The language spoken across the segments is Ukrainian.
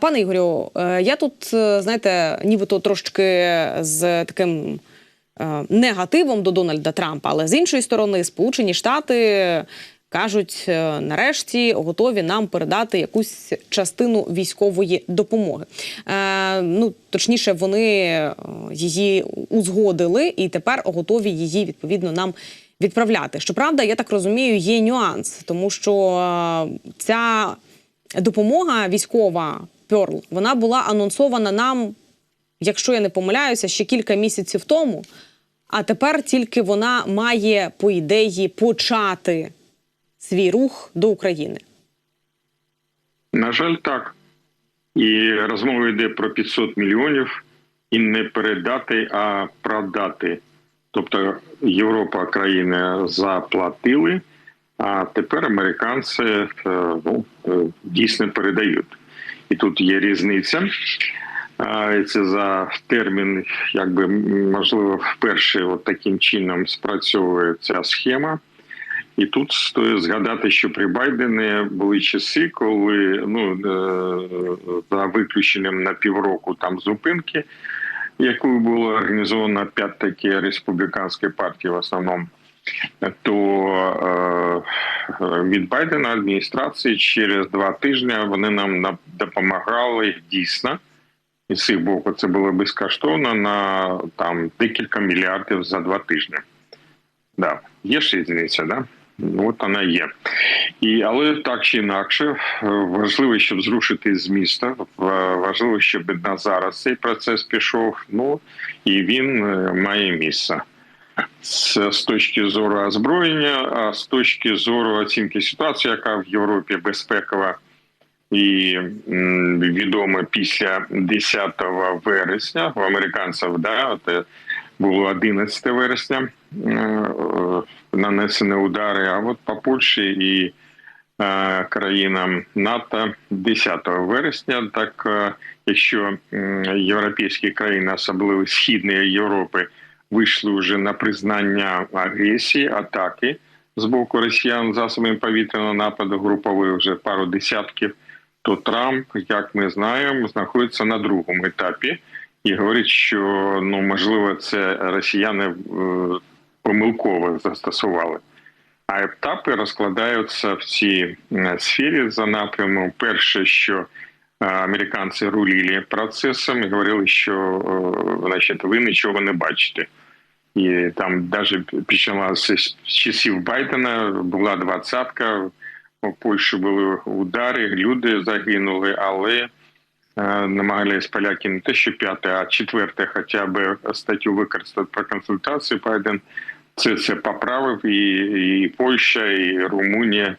Пане Ігорю, е, я тут, е, знаєте, нібито трошки з таким е, негативом до Дональда Трампа, але з іншої сторони, Сполучені Штати кажуть, нарешті готові нам передати якусь частину військової допомоги. Ну, точніше, вони її узгодили і тепер готові її відповідно нам відправляти. Щоправда, я так розумію, є нюанс, тому що ця допомога військова Перл, вона була анонсована нам, якщо я не помиляюся, ще кілька місяців тому. А тепер тільки вона має, по ідеї, почати свій рух до України. На жаль, так. І розмова йде про 500 мільйонів і не передати, а продати. Тобто Європа, країни заплатили, а тепер американці е, ну, е, дійсно передають. І тут є різниця. Це за термін, якби можливо, вперше от таким чином спрацьовує ця схема. І тут стоїть згадати, що при Байдені були часи, коли ну е, за виключенням на півроку там зупинки, якою було організовано опять таки республіканської партії в основному, то е, від Байдена адміністрації через два тижні вони нам допомагали дійсно. І з їх боку це було безкоштовно на там декілька мільярдів за два тижні. Да, є ж різниця, да? От вона є. І, Але так чи інакше, важливо, щоб зрушити з міста. Важливо, щоб на зараз цей процес пішов. Ну і він має місце. З, з точки зору озброєння, а з точки зору оцінки ситуації, яка в Європі безпекова і відома після 10 вересня в американців, да, от, було 11 вересня нанесені удари. А от по Польщі і е, країнам НАТО 10 вересня. Так е, якщо європейські країни, особливо східної Європи, вийшли вже на признання агресії, атаки з боку росіян засобами повітряного нападу, групових вже пару десятків. То Трамп, як ми знаємо, знаходиться на другому етапі і говорить, що ну можливо, це росіяни е, помилково застосували. А етапи розкладаються в цій сфері за напрямом. Перше, що американці рулили процесом і говорили, що значить, ви нічого не бачите. І там навіть почалося з часів Байдена, була двадцятка, у Польщі були удари, люди загинули, але намагались поляки не те, що п'яте, а четверте, хоча б статтю використати про консультації Байден. Це це поправив і, і Польща, і Румунія,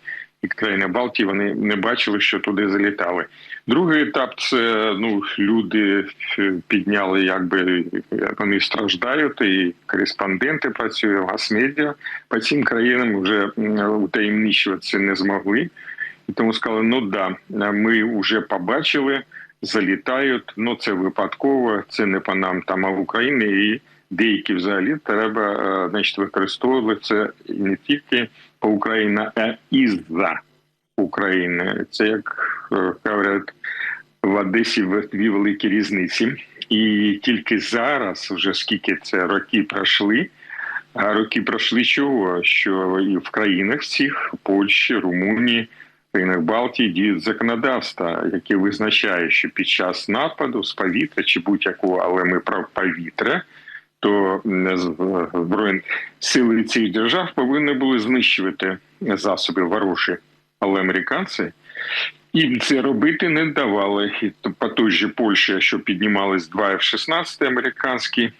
країни Балтії. Вони не бачили, що туди залітали. Другий етап це ну люди підняли, якби вони страждають, і кореспонденти працюють, гас-медіа по цим країнам вже утаємничуватися не змогли. І тому сказали: ну да, ми вже побачили, залітають. Ну це випадково, це не по нам там, а в Україні і деякі взагалі треба е, значить, використовувати це не тільки по Україні, а і за України. Це як е, говорять в Одесі дві великі різниці, і тільки зараз, вже скільки це роки пройшли. А роки пройшли чого? Що і в країнах цих Польщі, Румунії, країнах Балтії діють законодавства, яке визначає, що під час нападу з повітря чи будь-якого, але ми про повітря то збройні сили цих держав повинні були знищувати засоби ворожі, але американці їм це робити не давали. І по той же Польщі, що піднімались два F-16 американські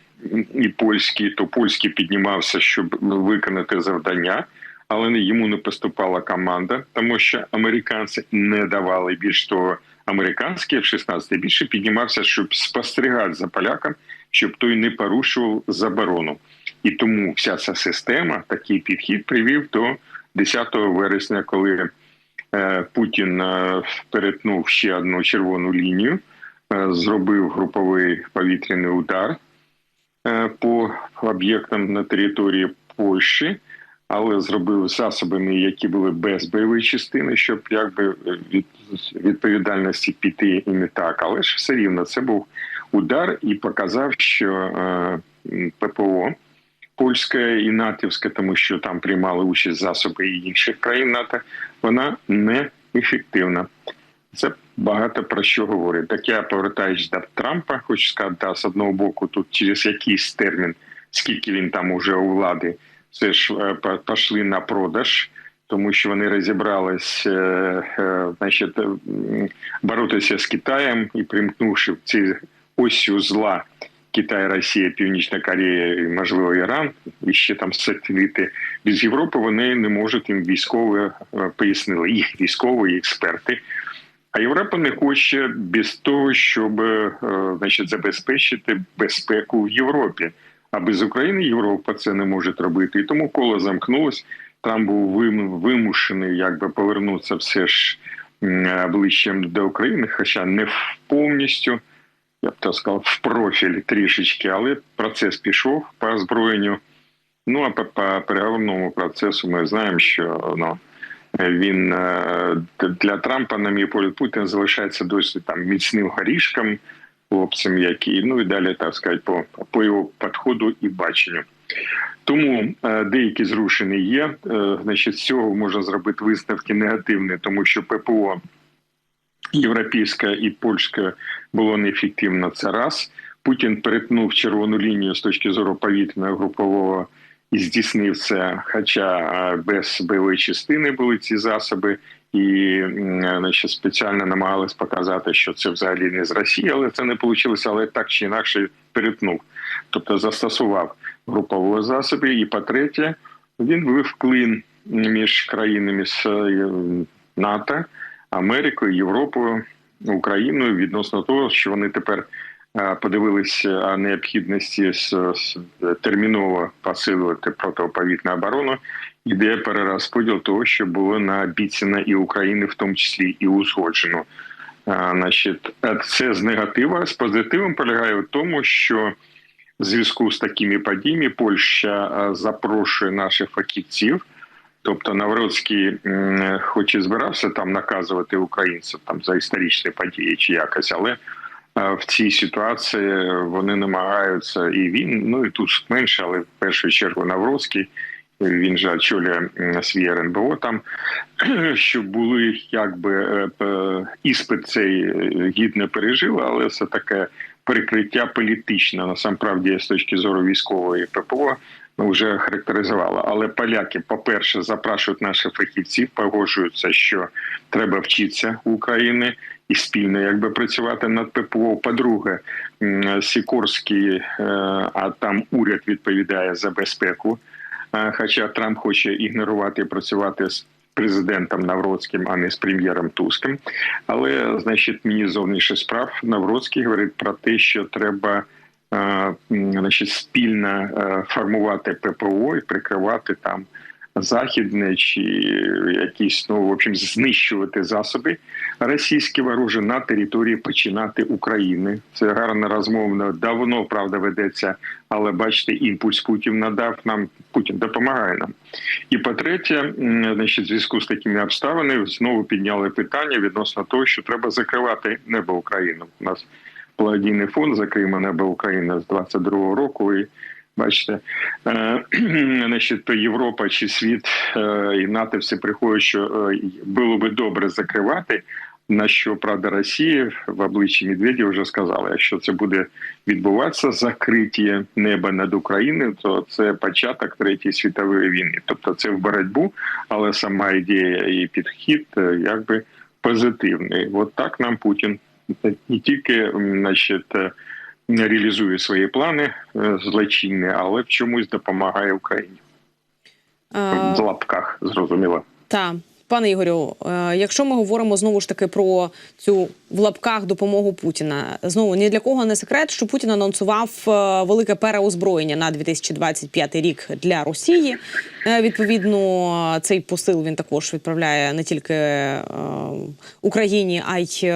і польські, то польський піднімався, щоб виконати завдання. Але йому не поступала команда, тому що американці не давали більш того, американський F-16 більше піднімався, щоб спостерігати за поляком щоб той не порушував заборону. І тому вся ця система, такий підхід привів до 10 вересня, коли е, Путін е, перетнув ще одну червону лінію, е, зробив груповий повітряний удар по об'єктам на території Польщі. але зробив засобами, які були без бойової частини, щоб якби від відповідальності піти і не так. Але ж все рівно це був удар і показав, що е, ППО польське і натівське, тому що там приймали участь засоби і інших країн НАТО, вона не ефективна. Це багато про що говорить. Так я повертаючись до Трампа, хочу сказати, з одного боку, тут через якийсь термін, скільки він там уже у влади, все ж е, пішли на продаж, тому що вони розібрались, е, значить, боротися з Китаєм і примкнувши в ці осю зла Китай, Росія, Північна Корея можливо Іран, і ще там сателіти без Європи, вони не можуть їм військові е, пояснили їх військові експерти. А Європа не хоче без того, щоб е, значить, забезпечити безпеку в Європі. А без України Європа це не може робити. І тому коло замкнулось. Трамп був вимушений якби повернутися все ж м, обличчям до України, хоча не повністю, я б так сказав, в профіль трішечки, але процес пішов по озброєнню. Ну а по, по переговорному процесу ми знаємо, що ну, він е, для Трампа, на мій погляд, Путін залишається досі там міцним горішком, хлопцем, який ну і далі так сказати, по, по його підходу і баченню. Тому е, деякі зрушення є. Е, значить, з цього можна зробити висновки негативні, тому що ППО європейська і польська було неефективно. Це раз. Путін перетнув червону лінію з точки зору повітряного групового і здійснив це, хоча е, без бойової частини були ці засоби, і м, значить, спеціально намагались показати, що це взагалі не з Росії, але це не вийшло, але так чи інакше перетнув. Тобто застосував групові засоби. І по-третє, він вивів клин між країнами з е, НАТО, Америкою, Європою, Україною відносно того, що вони тепер е, подивилися необхідності з, з терміново посилювати протиповітряну оборону. Іде перерозподіл того, що було наобіцяно і України, в тому числі і узгоджено. Значить, е, це з негатива. З позитивом полягає в тому, що в зв'язку з такими подіями Польща е, запрошує наших фахівців. Тобто Навроцький, хоч і збирався там наказувати українців там за історичні події чи якось, але е, в цій ситуації вони намагаються, і він, ну і тут менше, але в першу чергу Навроцький, він же очолює свій РНБО там, щоб були якби е, іспит цей е, гідно пережили, але все таке прикриття політичне, насамправді, з точки зору військової ППО, вже характеризувало. Але поляки, по-перше, запрошують наших фахівців, погоджуються, що треба вчитися в Україні і спільно якби працювати над ППО. По-друге, Сікорський, е, а там уряд відповідає за безпеку. Е, Хоча Трамп хоче ігнорувати і працювати з президентом Навроцьким, а не з прем'єром Туском. Але, значить, міністр зовнішніх справ Навроцький говорить про те, що треба значить, спільно е, формувати ППО і прикривати там західне чи якісь ну в общем знищувати засоби російські ворожі на території починати України. Це гарна розмовна давно правда ведеться, але бачите, імпульс Путін надав нам. Путін допомагає нам. І по-третє, м, значить, в зв'язку з такими обставинами знову підняли питання відносно того, що треба закривати небо України. У нас благодійний фонд закриємо небо України з 22-го року. І бачите, е, значить, то Європа чи світ е, і НАТО всі приходять, що е, було би добре закривати. На що правда Росія в обличчі Медведєва вже сказала, якщо це буде відбуватися закриття неба над Україною, то це початок третьої світової війни. Тобто це в боротьбу, але сама ідея і підхід якби позитивний. От так нам Путін не тільки значить, е, реалізує свої плани е, злочинні, але в чомусь допомагає Україні Е, в лапках, зрозуміло. Та пане Ігорю, якщо ми говоримо знову ж таки про цю в лапках допомогу Путіна, знову ні для кого не секрет, що Путін анонсував велике переозброєння на 2025 рік для Росії. Відповідно, цей посил він також відправляє не тільки Україні, а й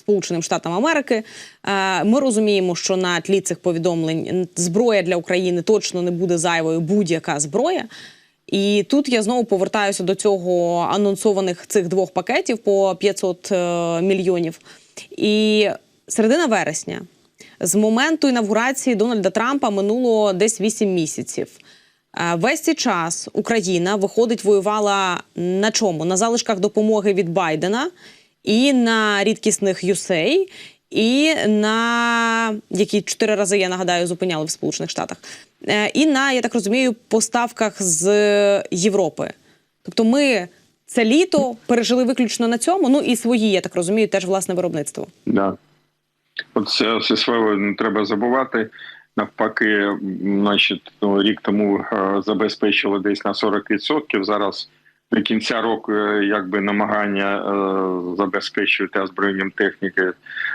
Сполученим Штатам Америки. Е, Ми розуміємо, що на тлі цих повідомлень зброя для України точно не буде зайвою будь-яка зброя. І тут я знову повертаюся до цього анонсованих цих двох пакетів по 500 е, мільйонів. І середина вересня, з моменту інавгурації Дональда Трампа минуло десь 8 місяців. Е, Весь цей час Україна виходить, воювала на чому? На залишках допомоги від Байдена і на рідкісних юсей, і на які чотири рази я нагадаю зупиняли в Сполучених Штатах, Е, і на я так розумію, поставках з Європи. Тобто, ми це літо пережили виключно на цьому. Ну і свої, я так розумію, теж власне виробництво. Да. От це своє не треба забувати. Навпаки, значить, ну, рік тому е, забезпечили десь на 40%. Зараз до кінця року е, якби намагання е, забезпечувати озброєнням техніки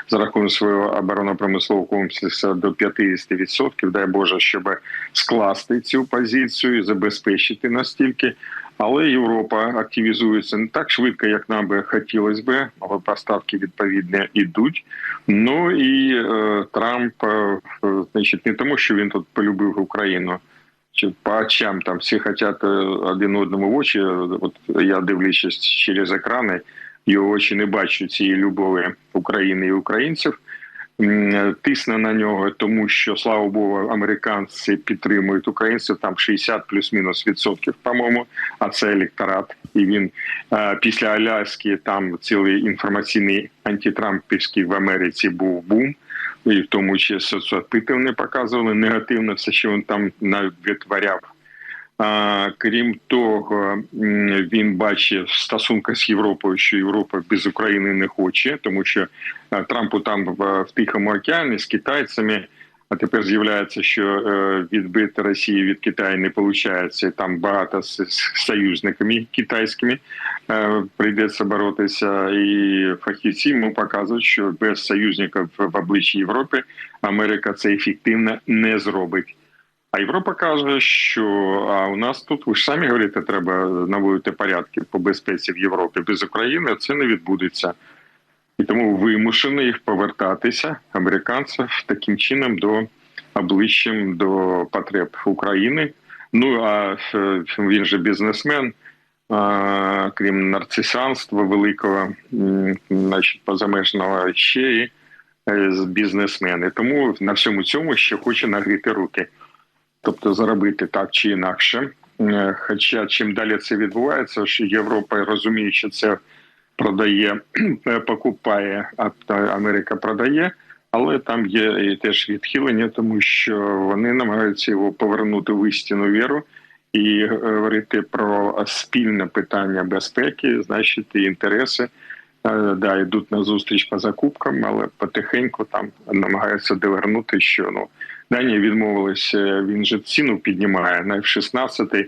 за рахунок свого оборонно-промислового комплексу до 50%. Дай Боже, щоб скласти цю позицію забезпечити настільки. Але Європа активізується не так швидко, як нам би хотілося би, але поставки відповідно йдуть. Ну і е, Трамп, е, значить, не тому, що він тут полюбив Україну, по очам там всі хочуть е, один одному в очі. От я дивлячись через екрани, його очі не бачу цієї любові України і українців. Тисне на нього, тому що слава Богу, американці підтримують українців там 60 плюс-мінус відсотків, по-моєму. А це електорат. І він е, після Аляски там цілий інформаційний антитрампівський в Америці був бум. І в тому числі соцопитування показували негативно все, що він там витворяв. А, крім того, він бачив в з Європою, що Європа без України не хоче, тому що Трампу там в Тихому океані з китайцями. А тепер з'являється, що е, відбити Росії від Китаю не виходить. Там багато з, союзниками китайськими е, прийдеться боротися. І фахівці йому показують, що без союзників в обличчі Європи Америка це ефективно не зробить. А Європа каже, що а у нас тут ви ж самі говорите, треба наводити порядки по безпеці в Європі. Без України це не відбудеться. І тому вимушені їх повертатися американців таким чином до обличчям до потреб України. Ну а е, він же бізнесмен, а, крім нарцисанства великого, значить, позамежного ще е, бізнесмен. Тому на всьому цьому ще хоче нагріти руки тобто заробити так чи інакше. Е, Хоча чим далі це відбувається, що Європа розуміє, що це продає, покупає, а Америка продає, але там є і теж відхилення, тому що вони намагаються його повернути в істинну віру і говорити про спільне питання безпеки, значить і інтереси. Е, Да, йдуть на зустріч по закупкам, але потихеньку там намагаються довернути, що ну Данія відмовилася, він же ціну піднімає на F-16,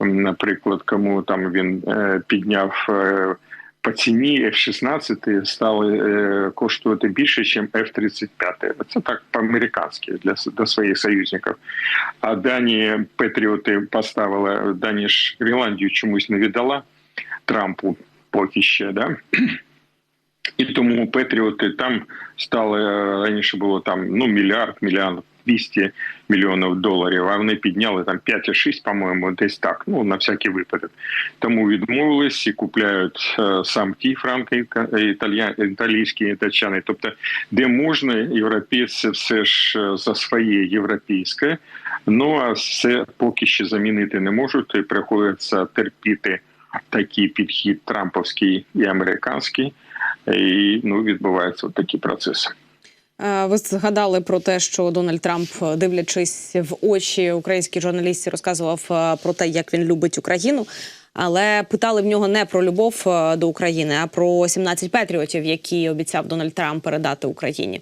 наприклад, кому там він е, підняв е, по ціні F-16 стали е, коштувати більше, ніж F-35. Це так по-американськи для, для своїх союзників. А Данія Петріоти поставила, Данія ж Гренландію чомусь не віддала Трампу поки ще, да? І тому Петріоти там стали раніше було там ну мільярд, мільярд 200 мільйонів доларів. А вони підняли там 5,6, по-моєму, десь так. Ну на всякий випадок. Тому відмовились і купляють е, сам ті франки італія, італійські тачани. Тобто, де можна, європейці все ж е, за своє європейське. Ну а все поки що замінити не можуть. І приходиться терпіти такий підхід трамповський і американський. І ну відбуваються такі процеси. Е, Ви згадали про те, що Дональд Трамп, дивлячись в очі українській журналістці, розказував е, про те, як він любить Україну. Але питали в нього не про любов е, до України, а про 17 патріотів, які обіцяв Дональд Трамп передати Україні.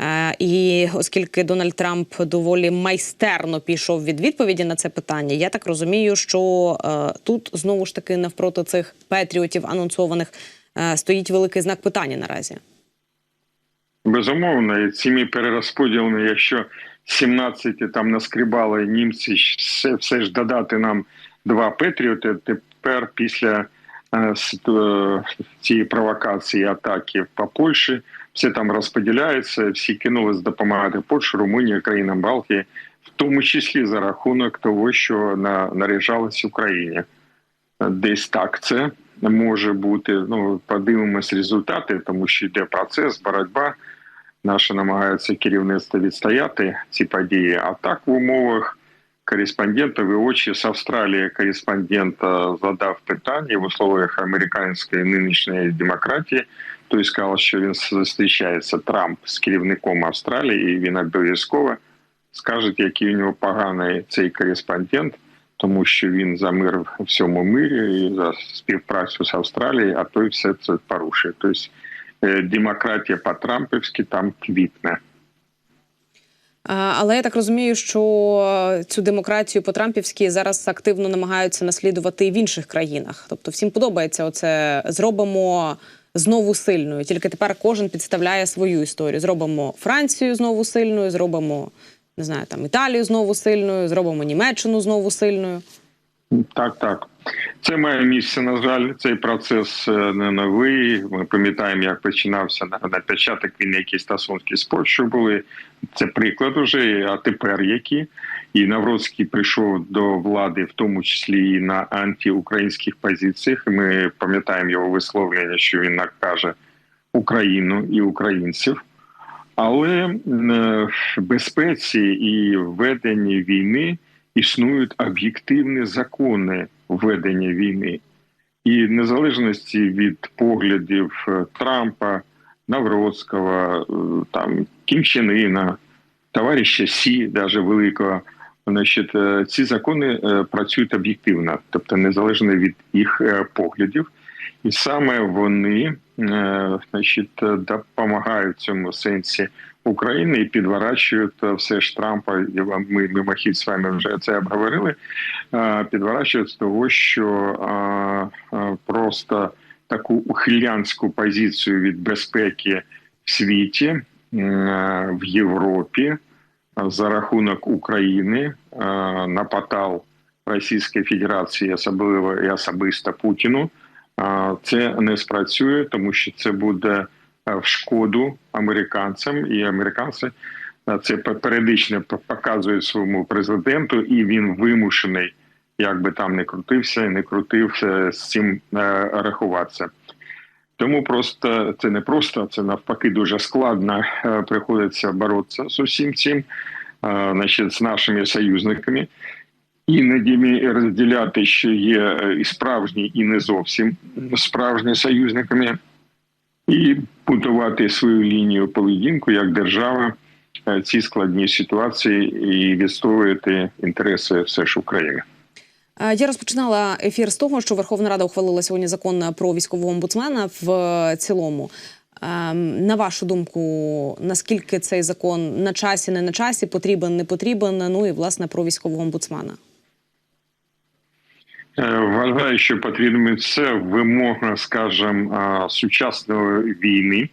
Е, І оскільки Дональд Трамп доволі майстерно пішов від відповіді на це питання, я так розумію, що е, тут знову ж таки навпроти цих патріотів анонсованих е, стоїть великий знак питання наразі. Безумовно, і цими перерозподілами, якщо 17 там наскрібали німці, все, все ж додати нам два Петріоти, тепер після е, цієї провокації атаки по Польщі, все там розподіляється, всі кинулись допомагати Польщі, Румунії, країнам Балтії, в тому числі за рахунок того, що на, наряжалось Україні. Десь так це може бути. Ну, подивимось результати, тому що йде процес, боротьба. Наше намагається керівництво відстояти ці події. А так в умовах кореспондента в очі з Австралії кореспондент е, задав питання в условиях американської нинішньої демократії. Той сказав, що він зустрічається Трамп з керівником Австралії, і він обов'язково скаже, який у нього поганий цей кореспондент, тому що він за мир в всьому мирі і за співпрацю з Австралією, а той все це порушує. Тобто е, демократія по-трампівськи там квітне. Але я так розумію, що цю демократію по-трампівськи зараз активно намагаються наслідувати і в інших країнах. Тобто, всім подобається оце зробимо знову сильною. Тільки тепер кожен підставляє свою історію. Зробимо Францію знову сильною, зробимо не знаю, там Італію знову сильною, зробимо Німеччину знову сильною. Так, так. Це має місце, на жаль, цей процес е, не новий. Ми пам'ятаємо, як починався на, на початок війни якісь стосунки з Польщею були. Це приклад уже, а тепер які. І Навроцький прийшов до влади, в тому числі і на антиукраїнських позиціях. Ми пам'ятаємо його висловлення, що він накаже Україну і українців. Але е, в безпеці і веденні війни існують об'єктивні закони ведення війни, і незалежності від поглядів е, Трампа, Навроцького, е, там Кімчинина, товариша Сі, навіть великого. Значить, е, ці закони працюють об'єктивно, тобто незалежно від їх поглядів, і саме вони значить, е, допомагають в цьому сенсі України і підворачують е, все ж Трампа. Ми мимохідь з вами вже це обговорили. е, Підворачують з того, що е, е, просто таку ухилянську позицію від безпеки в світі, е, в Європі е, за рахунок України е, нападав Російської Федерації, особливо і особисто Путіну. Це не спрацює, тому що це буде е, в шкоду американцям, і американці е, це періодично показують своєму президенту, і він вимушений, як би там не крутився, не крутив е, з цим рахуватися. Тому просто це не просто, це навпаки дуже складно. Приходиться боротися з усім цим, значить, з нашими союзниками. Іноді розділяти, що є е, і справжні, і не зовсім справжні союзниками, і будувати свою лінію поведінку як держава е, ці складні ситуації і відстоювати інтереси все ж України. Е, Я розпочинала ефір з того, що Верховна Рада ухвалила сьогодні закон про військового омбудсмена в цілому. Ем, На вашу думку, наскільки цей закон на часі, не на часі, потрібен, не потрібен? Ну і власне про військового омбудсмена. Е, Вважаю, що потрібно це вимога, скажімо, сучасної війни.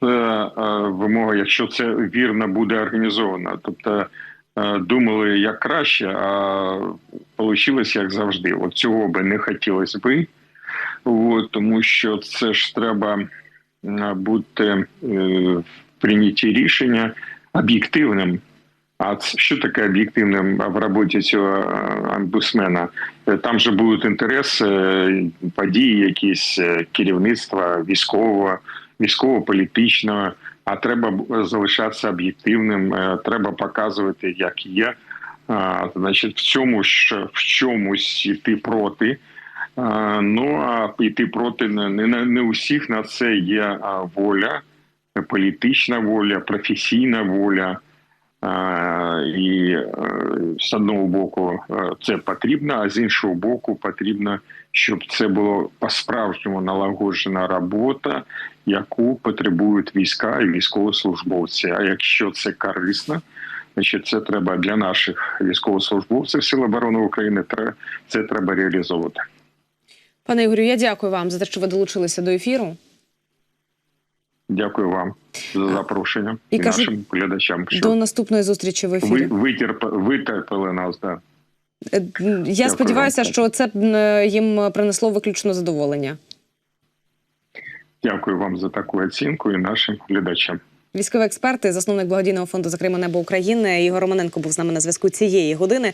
Це е, вимога, якщо це вірно буде організовано. Тобто е, думали як краще, а вийшло як завжди. От цього би не хотілося би, От, тому що це ж треба бути в прийнятті рішення об'єктивним. А що таке об'єктивним в роботі цього е, омбудсмена? Е, Там же будуть інтереси, е, події, якісь керівництва військового, військово-політичного. А треба залишатися об'єктивним, треба показувати, як є. Значить, в цьому ж в чомусь йти проти. Ну а йти проти не, не, усіх на це є воля, політична воля, професійна воля. І е, з одного боку е, це потрібно, а з іншого боку, потрібно, щоб це було по-справжньому налагоджена робота, яку потребують війська і військовослужбовці. А якщо це корисно, значить це треба для наших військовослужбовців Сил оборони України. Це треба реалізовувати. Пане Ігорю, я дякую вам за те, що ви долучилися до ефіру. Дякую вам за запрошення І кажу- нашим глядачам. Що До наступної зустрічі в ви ефірі. витерпали, витерпали нас. Да. Е, Я сподіваюся, вам. що це е, їм принесло виключно задоволення. Дякую вам за таку оцінку і нашим глядачам. Військовий експерт і засновник благодійного фонду Закриємо небо України Ігор Романенко був з нами на зв'язку цієї години.